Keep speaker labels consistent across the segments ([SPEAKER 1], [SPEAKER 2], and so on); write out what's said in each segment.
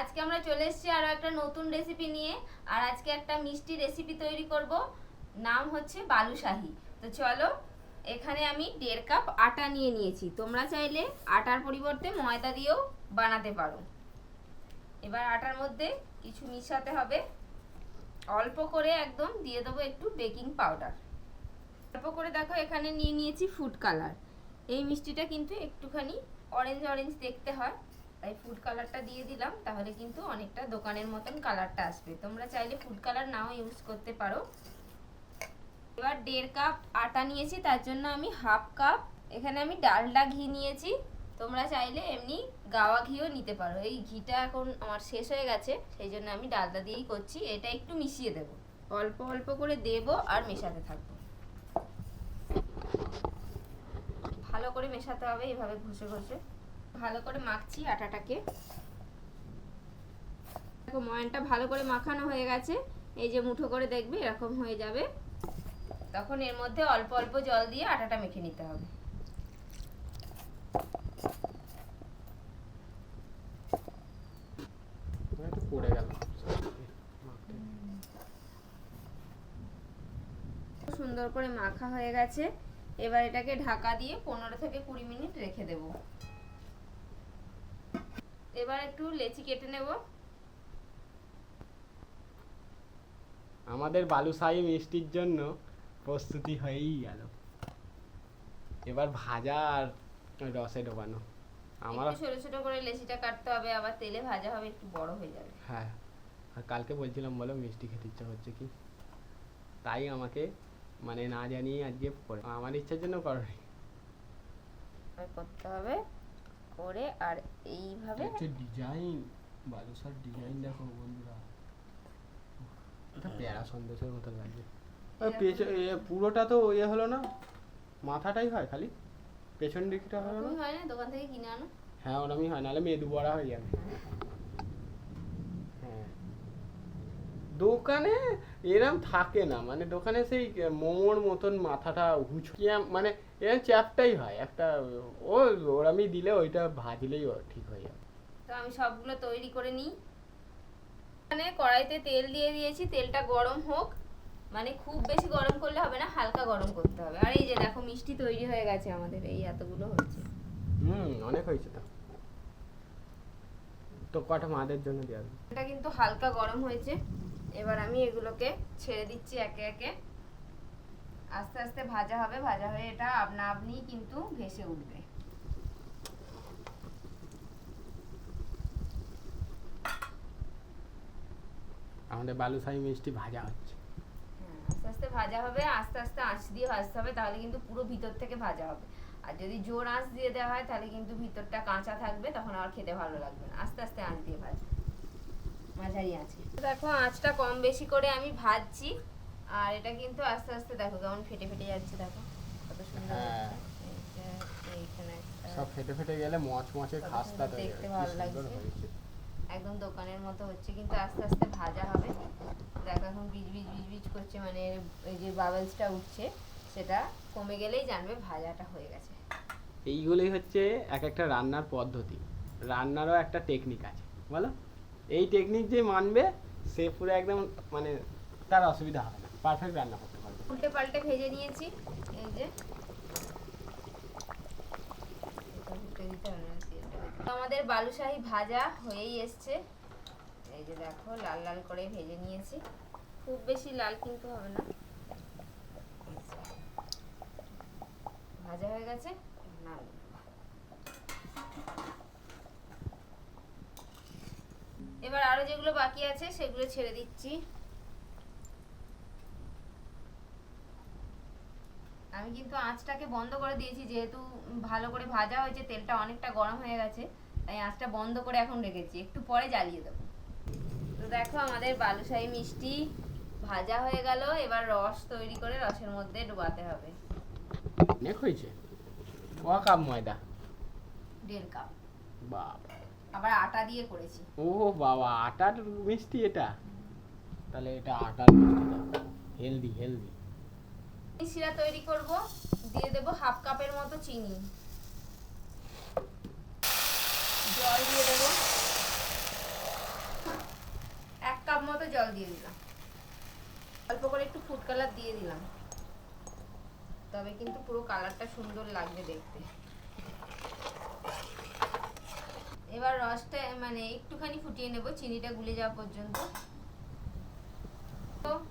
[SPEAKER 1] আজকে আমরা চলে এসেছি আরও একটা নতুন রেসিপি নিয়ে, আর আজকে একটা মিষ্টি রেসিপি তৈরি করব। নাম হচ্ছে বালুশাহি। তো চলো, এখানে আমি দেড় কাপ আটা নিয়ে নিয়েছি। তোমরা চাইলে আটার পরিবর্তে ময়দা দিয়েও বানাতে পারো। এবার আটার মধ্যে কিছু মিশাতে হবে। অল্প করে একদম দিয়ে দেবো একটু বেকিং পাউডার অল্প করে দেখো, এখানে নিয়ে নিয়েছি ফুড কালার এই মিষ্টিটা কিন্তু একটুখানি অরেঞ্জ অরেঞ্জ দেখতে হয়। তাই ফুড কালারটা দিয়ে দিলাম, তাহলে কিন্তু অনেকটা দোকানের মতন কালারটা আসবে। তোমরা চাইলে ফুড কালার নাও ইউজ করতে পারো। এবার দেড় কাপ আটা নিয়েছি, তার জন্য আমি হাফ কাপ এখানে আমি ডালডা ঘি নিয়েছি। তোমরা চাইলে এমনি গাওয়া ঘিও নিতে পারো। এই ঘিটা এখন আমার শেষ হয়ে গেছে, সেই জন্য আমি ডালডা দিয়েই করছি। এটা একটু মিশিয়ে দেব। অল্প অল্প করে দেব আর মেশাতে থাকব। ভালো করে মেশাতে হবে, এভাবে ঘষে ঘষে। ভালো করে মাখছি আটাটাকে। দেখো ময়ানটা ভালো করে মাখানো হয়ে গেছে। এই যে মুঠো করে দেখবে এরকম হয়ে যাবে। তখন এর মধ্যে অল্প অল্প জল দিয়ে আটাটা মেখে নিতে হবে।
[SPEAKER 2] পড়ে গেল।
[SPEAKER 1] সুন্দর করে মাখা হয়ে গেছে। এবার এটাকে ঢাকা দিয়ে পনেরো থেকে কুড়ি মিনিট রেখে দেব। এবার একটু লেচি কেটে নেব।
[SPEAKER 2] আমাদের বালুশাহী মিষ্টির জন্য প্রস্তুতি হয়েই গেল। এবার ভাজা আর রসে ডোবানো। আমার
[SPEAKER 1] ছোট ছোট করে লেচিটা কাটতে হবে আবার তেলে ভাজা হবে একটু বড় হয়ে যাবে।
[SPEAKER 2] হ্যাঁ আর কালকে বলছিলাম বলো মিষ্টি খেতে ইচ্ছা হচ্ছে কি? তাই আমাকে মানে না জানিয়ে আজকে করে আমার ইচ্ছার জন্য
[SPEAKER 1] আর করতে হবে। করে আর এইভাবে
[SPEAKER 2] হচ্ছে ডিজাইন বালুশার ডিজাইন দেখো বন্ধুরা। এটা প্যারা সন্দেশের মতো লাগছে। পুরোটা তো ইয়ে হলো না? মাথাটাই হয় খালি? পেছন দিকটা হলো না?
[SPEAKER 1] হয় না? দোকান থেকে কিনে আনো?
[SPEAKER 2] হ্যাঁ ওরমই হয় নাহলে মেদু বড়া হয়ে যাবে। হ্যাঁ। দোকানে এরম থাকে না মানে দোকানে সেই মোমোর মতন মাথাটা হুচকিয়া মানে এরম চ্যাপটাই হয় একটা ও ওরমই দিলে ওইটা ভাজলেই ঠিক হয়ে যাবে।
[SPEAKER 1] তো আমি সবগুলো তৈরি করে নিই। মানে কড়াইতে তেল দিয়ে দিয়েছি তেলটা গরম হোক। মানে খুব বেশি গরম করলে হবে না হালকা গরম করতে হবে। আর এই যে দেখো মিষ্টি তৈরি হয়ে গেছে আমাদের এই এতগুলো হয়েছে।
[SPEAKER 2] হুম অনেক হয়েছে তো। তো কটা মাদের জন্য দেওয়া?
[SPEAKER 1] এটা কিন্তু হালকা গরম হয়েছে। এবার আমি এগুলোকে ছেড়ে দিচ্ছি একে একে। আস্তে আস্তে ভাজা হবে ভাজা হয়ে এটা আপনা আপনি কিন্তু ভেসে উঠবে।
[SPEAKER 2] আমাদের বালুশাহী মিষ্টি ভাজা হচ্ছে।
[SPEAKER 1] হ্যাঁ, আস্তে আস্তে ভাজা হবে আস্তে আস্তে আঁচ দিয়ে ভাজতে হবে তাহলে কিন্তু পুরো ভিতর থেকে ভাজা হবে। আর যদি জোর আঁচ দিয়ে দেওয়া হয় তাহলে কিন্তু ভিতরটা কাঁচা থাকবে তখন আর খেতে ভালো লাগবে না। আস্তে আস্তে আঁচ দিয়ে ভাজ মাঝারি আছে দেখো আঁচটা কম বেশি করে আমি ভাজছি। আর এটা কিন্তু আস্তে আস্তে দেখো কেমন ফেটে ফেটে যাচ্ছে দেখো। কত সুন্দর
[SPEAKER 2] হ্যাঁ। সব ফেটে ফেটে গেলে মচ মচে
[SPEAKER 1] কত
[SPEAKER 2] খাস্তা তৈরি
[SPEAKER 1] দেখতে ভালো লাগছে। একদম দোকানের মতো হচ্ছে কিন্তু আস্তে আস্তে ভাজা হবে। দেখো এখন বিজ বিজ বিজ বিজ করছে মানে এই যে বাবলসটা উঠছে সেটা কমে গেলেই জানবে ভাজাটা হয়ে গেছে।
[SPEAKER 2] এইগুলোই হচ্ছে এক একটা রান্নার পদ্ধতি। রান্নারও একটা টেকনিক আছে বলো? এই টেকনিক যে মানবে সে পুরো একদম মানে তার অসুবিধা হবে না। পারফেক্ট রান্না করতে পারবে।
[SPEAKER 1] উল্টে পাল্টে ভেজে নিয়েছি, এই যে। আমাদের বালুশাহি ভাজা হয়েই এসছে। এই যে দেখো, লাল লাল করে ভেজে নিয়েছি। খুব বেশি লাল কিন্তু হবে না। ভাজা হয়ে গেছে না এবার আরও যেগুলো বাকি আছে, সেগুলো ছেড়ে দিচ্ছি। আমি কিন্তু আঁচটাকে বন্ধ করে দিয়েছি যেহেতু ভালো করে ভাজা হয়েছে তেলটা অনেকটা গরম হয়ে গেছে তাই আঁচটা বন্ধ করে এখন রেখেছি। একটু পরে জ্বালিয়ে দেবো। তো দেখো আমাদের বালুশাহী মিষ্টি ভাজা হয়ে গেল এবার রস তৈরি করে রসের মধ্যে ডুবাতে হবে।
[SPEAKER 2] অনেক হয়েছে? ক কাপ ময়দা?
[SPEAKER 1] দেড় কাপ।
[SPEAKER 2] বাবা
[SPEAKER 1] আবার আটা দিয়ে করেছি।
[SPEAKER 2] ও বাবা আটার মিষ্টি এটা? তাহলে এটা আটার মিষ্টি হেলদি হেলদি
[SPEAKER 1] শিরা তৈরি করব, দিয়ে দেব হাফ কাপের মতো চিনি। জল দিয়ে দেবো। জল দিয়ে দিলাম। অল্প করে একটু ফুড কালার দিয়ে দিলাম। তবে কিন্তু পুরো কালারটা সুন্দর লাগবে দেখতে। এবার রসটা মানে একটুখানি ফুটিয়ে নেব, চিনিটা গুলে যাওয়া পর্যন্ত।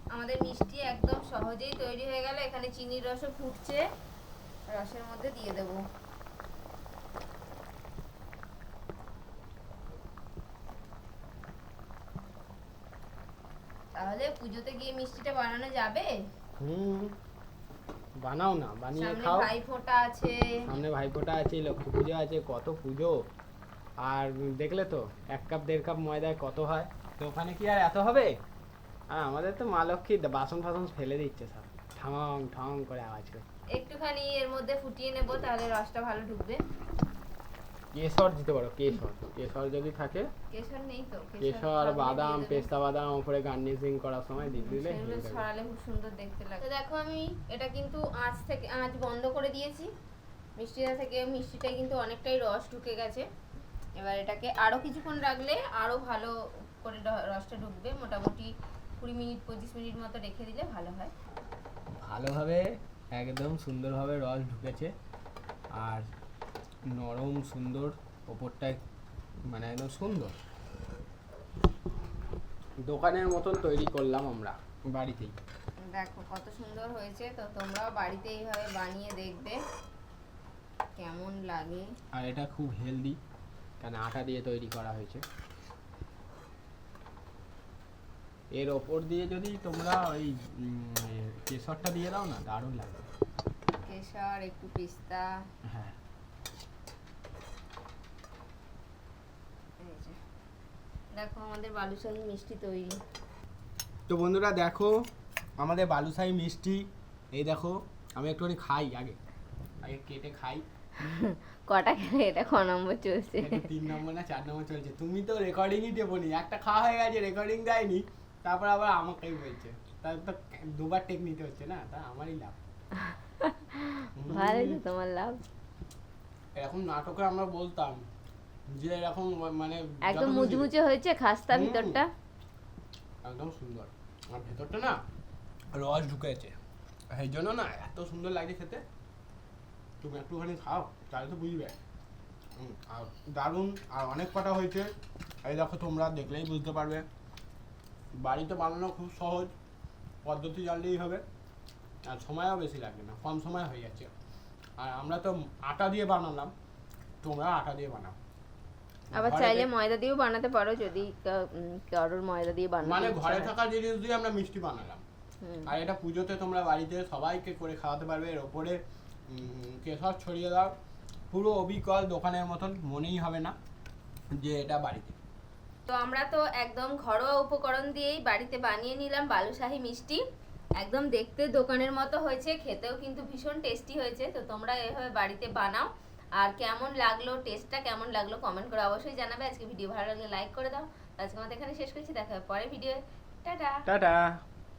[SPEAKER 1] আমাদের মিষ্টি একদম সহজেই তৈরি হয়ে গেল। এখানে চিনির রসও ফুটছে। রসের মধ্যে দিয়ে দেবো। তাহলে পুজোতে গিয়ে মিষ্টিটা বানানো যাবে?
[SPEAKER 2] হুম। বানাও না বানিয়ে খাও।
[SPEAKER 1] ভাই ফোঁটা আছে।
[SPEAKER 2] সামনে ভাইফোঁটা আছে লক্ষ্মী পুজো আছে কত পুজো। আর দেখলে তো এক কাপ দেড় কাপ ময়দায় কত হয়। তো ওখানে কি আর এত হবে? আর আমাদের তো মা লক্ষ্মী বাসন ফাসন ফেলে দিচ্ছে সব। ঠং ঠং করে আওয়াজ করে।
[SPEAKER 1] একটুখানি এর মধ্যে ফুটিয়ে নেব তাহলে রসটা ভালো ঢুকবে।
[SPEAKER 2] কেশর দিতে পারো কেশর। কেশর যদি থাকে
[SPEAKER 1] কেশর নেই তো
[SPEAKER 2] কেশর বাদাম পেস্তা বাদাম উপরে গার্নিশিং করার সময় দিয়ে দিলে।
[SPEAKER 1] ছড়ালে খুব সুন্দর দেখতে লাগে। তো দেখো আমি এটা কিন্তু আঁচ থেকে আঁচ বন্ধ করে দিয়েছি। মিষ্টিটা থেকে মিষ্টিটা কিন্তু অনেকটাই রস ঢুকে গেছে। এবার এটাকে আরও কিছুক্ষণ রাখলে আরও ভালো করে রসটা ঢুকবে। মোটামুটি কুড়ি মিনিট পঁচিশ মিনিট মতো রেখে দিলে ভালো হয়।
[SPEAKER 2] ভালোভাবে একদম সুন্দরভাবে রস ঢুকেছে। আর নরম সুন্দর ওপরটায় মানে একদম সুন্দর। দোকানের মতন তৈরি করলাম আমরা বাড়িতেই।
[SPEAKER 1] দেখো কত সুন্দর হয়েছে। তো তোমরাও বাড়িতে এইভাবে বানিয়ে দেখবে। কেমন লাগে।
[SPEAKER 2] আর এটা খুব হেলদি কারণ আটা দিয়ে তৈরি করা হয়েছে। এর ওপর দিয়ে যদি তোমরা ওই কেশরটা দিয়ে দাও না দারুণ লাগবে
[SPEAKER 1] কেশর একটু পিস্তা।
[SPEAKER 2] হ্যাঁ।
[SPEAKER 1] দেখো আমাদের বালুশাহী মিষ্টি তৈরি।
[SPEAKER 2] তো বন্ধুরা দেখো আমাদের বালুশাহী মিষ্টি। এই দেখো আমি একটুখানি খাই আগে। আগে কেটে খাই।
[SPEAKER 1] কটা খেলে এটা ক নম্বর চলছে?
[SPEAKER 2] তিন নম্বর না চার নম্বর চলছে। তুমি তো রেকর্ডিংই দেবনি। একটা খাওয়া হয়ে গেছে রেকর্ডিং দেয়নি। তারপর আবার আমাকেই বলছে। তার তো দুবার টেক নিতে হচ্ছে না তা আমারই লাভ।
[SPEAKER 1] ভালো তো তোমার লাভ।
[SPEAKER 2] এরকম নাটকে আমরা বলতাম যে এরকম মানে
[SPEAKER 1] একদম মুচমুচে হয়েছে খাস্তা ভিতরটা।
[SPEAKER 2] একদম সুন্দর। আর ভেতরটা না রস ঢুকেছে। এই জন্য না এত সুন্দর লাগে খেতে। তুমি একটুখানি খাও তাহলে তো বুঝবে। আর দারুণ আর অনেক কটা হয়েছে। এই দেখো তোমরা দেখলেই বুঝতে পারবে। বাড়িতে বানানো খুব সহজ পদ্ধতি জানলেই হবে। আর সময়ও বেশি লাগবে না কম সময় হয়ে যাচ্ছে আর আমরা তো আটা দিয়ে বানালাম তোমরা আটা দিয়ে বানাও।
[SPEAKER 1] আবার চাইলে ময়দা দিয়েও বানাতে পারো যদি কারোর ময়দা দিয়ে বানাতে
[SPEAKER 2] মানে ঘরে। থাকা জিনিস দিয়ে আমরা মিষ্টি বানালাম। আর এটা পুজোতে তোমরা বাড়িতে সবাইকে করে খাওয়াতে পারবে এর ওপরে কেশর ছড়িয়ে দাও। পুরো অবিকল দোকানের মতন মনেই হবে না যে এটা বাড়িতে।
[SPEAKER 1] তো আমরা তো একদম ঘরোয়া উপকরণ দিয়েই বাড়িতে বানিয়ে নিলাম বালুশাহী মিষ্টি। একদম দেখতে দোকানের মতো হয়েছে, খেতেও কিন্তু ভীষণ টেস্টি হয়েছে। তো তোমরা এভাবে বাড়িতে বানাও। আর কেমন লাগল টেস্টটা কেমন লাগল কমেন্ট করে অবশ্যই জানাবে। আজকে ভিডিও ভালো লাগলে লাইক করে দাও। আজকে আমাদের এখানে শেষ করছি, দেখা হবে পরে ভিডিও টাটা!
[SPEAKER 2] টাটা!